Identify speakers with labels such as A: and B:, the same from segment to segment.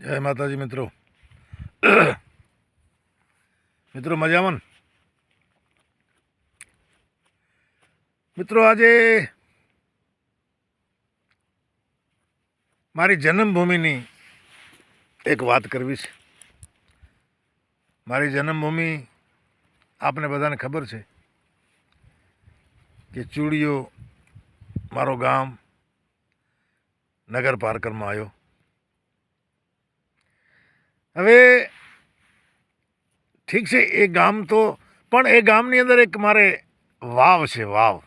A: જય માતાજી મિત્રો. મિત્રો, મજામાં મિત્રો, આજે મારી જન્મભૂમિની એક વાત કરવી છે. મારી જન્મભૂમિ આપને બધાને ખબર છે કે ચૂડીઓ મારો ગામ નગર પાર્કરમાં આવ્યો. હવે ઠીક છે, એ ગામ તો, પણ એ ગામની અંદર એક મારે વાવ છે, વાવ.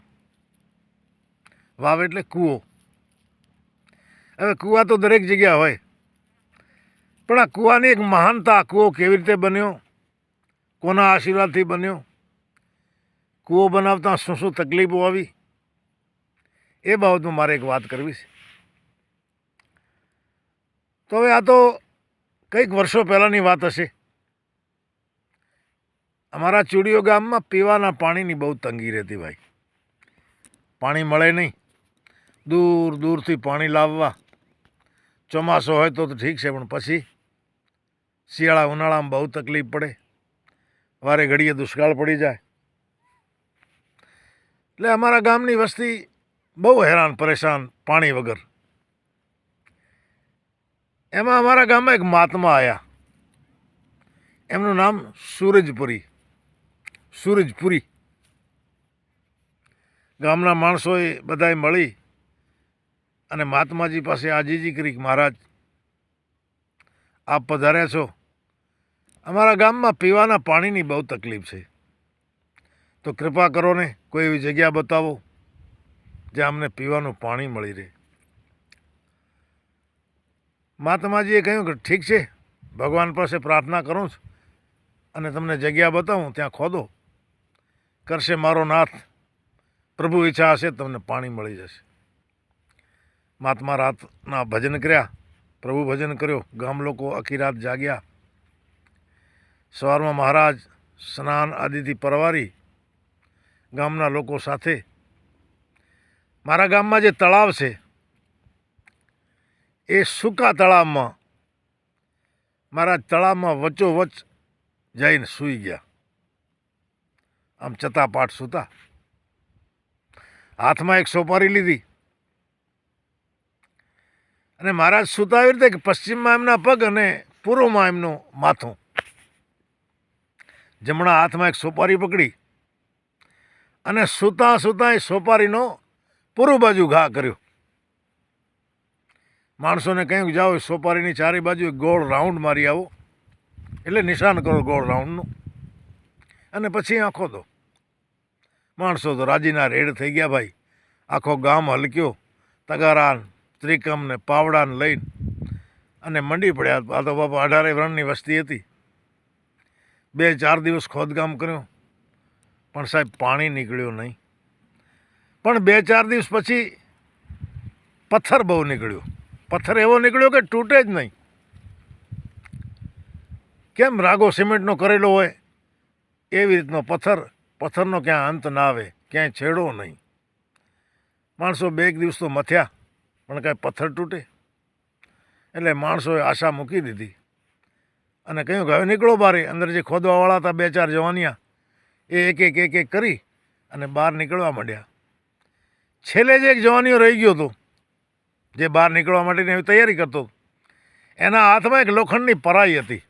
A: વાવ એટલે કૂવો. હવે કૂવા તો દરેક જગ્યા હોય. પણ આ કૂવાની એક મહાનતા કૂવો કેવી રીતે બન્યો? કોના આશીર્વાદથી બન્યો? કૂવો બનાવતા શું શું તકલીફો આવી? એ બાબતમાં મારે એક વાત કરવી છે. તો હવે આ તો કંઈક વર્ષો પહેલાંની વાત હશે. અમારા ચૂડીઓ ગામમાં પીવાના પાણીની બહુ તંગી રહેતી ભાઈ. પાણી મળે નહીં. દૂર દૂરથી પાણી લાવવા. ચોમાસો હોય તો તો ઠીક છે, પણ પછી શિયાળા ઉનાળામાં બહુ તકલીફ પડે. વારે ઘડીએ દુષ્કાળ પડી જાય. એટલે અમારા ગામની વસ્તી બહુ હેરાન પરેશાન પાણી વગર. એમાં અમારા ગામમાં એક મહાત્મા આવ્યા એમનું નામ સૂરજપુરી. સૂરજપુરી. ગામના માણસોએ બધાએ મળી અને મહાત્માજી પાસે આજીજી કરી મહારાજ, આપ પધાર્યા છો. અમારા ગામમાં પીવાના પાણીની બહુ તકલીફ છે. તો કૃપા કરો ને કોઈ એવી જગ્યા બતાવો જ્યાં અમને પીવાનું પાણી મળી રહે. મહાત્માજીએ કહ્યું કે ઠીક છે, ભગવાન પાસે પ્રાર્થના કરું છું અને તમને જગ્યા બતાવું, ત્યાં ખોદો. કરશે મારો નાથ. પ્રભુ ઈચ્છા હશે તમને પાણી મળી જશે. મહાત્મા રાતના ભજન કર્યા, પ્રભુ ભજન કર્યો, ગામ લોકો આખી રાત જાગ્યા. સવારમાં મહારાજ સ્નાન આદિથી પરવારી ગામના લોકો સાથે. મારા ગામમાં જે તળાવ છે એ સૂકા તળાવમાં, મારા તળાવમાં વચ્ચોવચ્ચ જઈને સૂઈ ગયા. આમ ચતાપાટ સૂતા. હાથમાં એક સોપારી લીધી. અને મહારાજ સૂતા આવી રીતે કે પશ્ચિમમાં એમના પગ અને પૂર્વમાં એમનું માથું. જમણા હાથમાં એક સોપારી પકડી અને સૂતા સૂતા એ સોપારીનો પૂર્વ બાજુ ઘા કર્યો. માણસોને કંઈક જાઓ, સોપારીની ચારે બાજુ ગોળ રાઉન્ડ મારી આવો. એટલે નિશાન કરો ગોળ રાઉન્ડનું. અને પછી આંખો દો માણસો તો રાજીના રેડ થઈ ગયા ભાઈ. આખો ગામ હલક્યો. તગારા, ત્રિકમ ને પાવડાને લઈને. અને મંડી પડ્યા. આ તો બાપા અઢારે વ્રણની વસ્તી હતી. બે, ચાર દિવસ ખોદકામ કર્યું. પણ સાહેબ, પાણી નીકળ્યું નહીં. પણ બે, ચાર દિવસ પછી પથ્થર બહુ નીકળ્યો. પથ્થર એવો નીકળ્યો કે તૂટે જ નહીં. કેમ રાગો સિમેન્ટનો કરેલો હોય? એવી રીતનો પથ્થર, પથ્થરનો ક્યાં અંત ના આવે, ક્યાંય છેડો નહીં. માણસો બે એક દિવસ તો મથ્યા, પણ કાંઈ પથ્થર તૂટે. એટલે માણસોએ આશા મૂકી દીધી. અને કહ્યું કે, હવે નીકળો બારે, અંદર જે ખોદવાવાળા હતા બે ચાર જવાનિયા, એ એક એક એક એક કરી અને બહાર નીકળવા માંડ્યા. છેલ્લે જે એક જવાનીઓ રહી ગયો હતો. જે બહાર નીકળવા માટેની એવી તૈયારી કરતો એના હાથમાં એક લોખંડની પરાઈ હતી.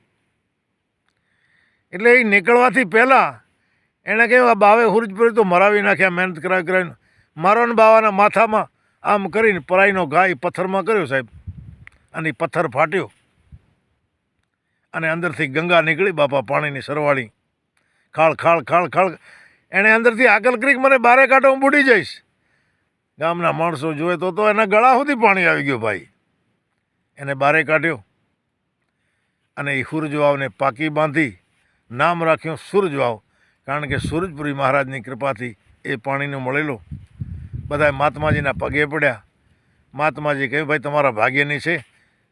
A: એટલે એ નીકળવાથી પહેલાં એણે કહ્યું, આ બાવે હુરજપુરી તો મરાવી નાખ્યા મહેનત કરાવી કરાવીને. મારો ને બાવાના માથામાં આમ કરીને પરાઈનો ગાય પથ્થરમાં કર્યો સાહેબ. અને પથ્થર ફાટ્યો. અને અંદરથી ગંગા નીકળી, બાપા પાણીની સરવાળી. ખાળ ખાળ ખાળ ખાળ. એણે અંદરથી આગળ કરી મને બારે કાંઠો હું બુડી જઈશ. ગામના માણસો જોવે તો તો એના ગળા સુધી પાણી આવી ગયું ભાઈ. એને બારે કાઢ્યો અને એ સૂરજવાવને પાકી બાંધી નામ રાખ્યું સૂરજવાવ, કારણ કે સૂરજપુરી મહારાજની કૃપાથી એ પાણીનો મળેલો. બધા મહાત્માજીના પગે પડ્યા. મહાત્માજી કહ્યું, ભાઈ, તમારા ભાગ્યની છે.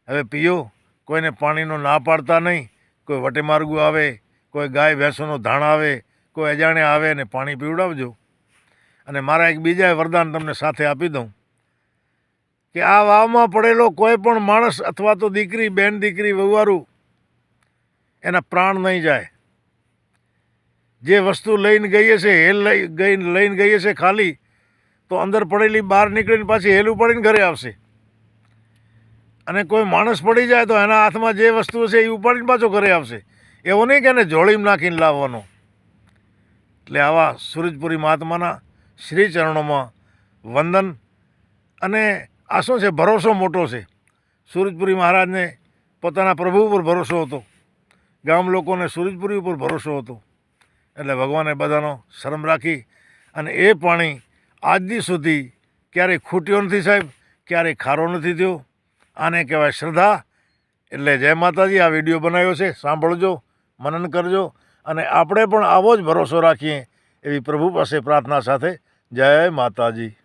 A: હવે પીઓ, કોઈને પાણીનો ના પાડતા નહીં. કોઈ વટેમાર્ગું આવે, કોઈ ગાય, ભેંસોનો ધાણ આવે, કોઈ અજાણ્યા આવે અને પાણી પીવડાવજો. અને મારા એક બીજા વરદાન તમને સાથે આપી દઉં કે આ વાવમાં પડેલો કોઈ પણ માણસ અથવા તો દીકરી, બેન દીકરી વહુવારું એના પ્રાણ નહીં જાય. જે વસ્તુ લઈને ગઈએ છે, હેલ લઈ ગઈ, લઈને ગઈએ છે ખાલી, તો અંદર પડેલી બહાર નીકળીને પાછી હેલ ઉપાડીને ઘરે આવશે. અને કોઈ માણસ પડી જાય તો એના હાથમાં જે વસ્તુ છે એ ઉપાડીને પાછો ઘરે આવશે. એવો નહીં કે એને જોડીમાં નાખીને લાવવાનો. એટલે આવા સૂરજપુરી મહાત્માના શ્રી ચરણોમાં વંદન અને આ શું છે? ભરોસો મોટો છે. સૂરજપુરી મહારાજને પોતાના પ્રભુ ઉપર ભરોસો હતો. ગામ લોકોને સૂરજપુરી ઉપર ભરોસો હતો. એટલે ભગવાને બધાનો શરમ રાખી અને એ પાણી આજની સુધી ક્યારેય ખૂટ્યો નથી સાહેબ, ક્યારેય ખારો નથી થયો. આને કહેવાય શ્રદ્ધા. એટલે જય માતાજી, આ વીડિયો બનાવ્યો છે. સાંભળજો, મનન કરજો અને આપણે પણ આવો જ ભરોસો રાખીએ એવી પ્રભુ પાસે પ્રાર્થના સાથે જય માતાજી.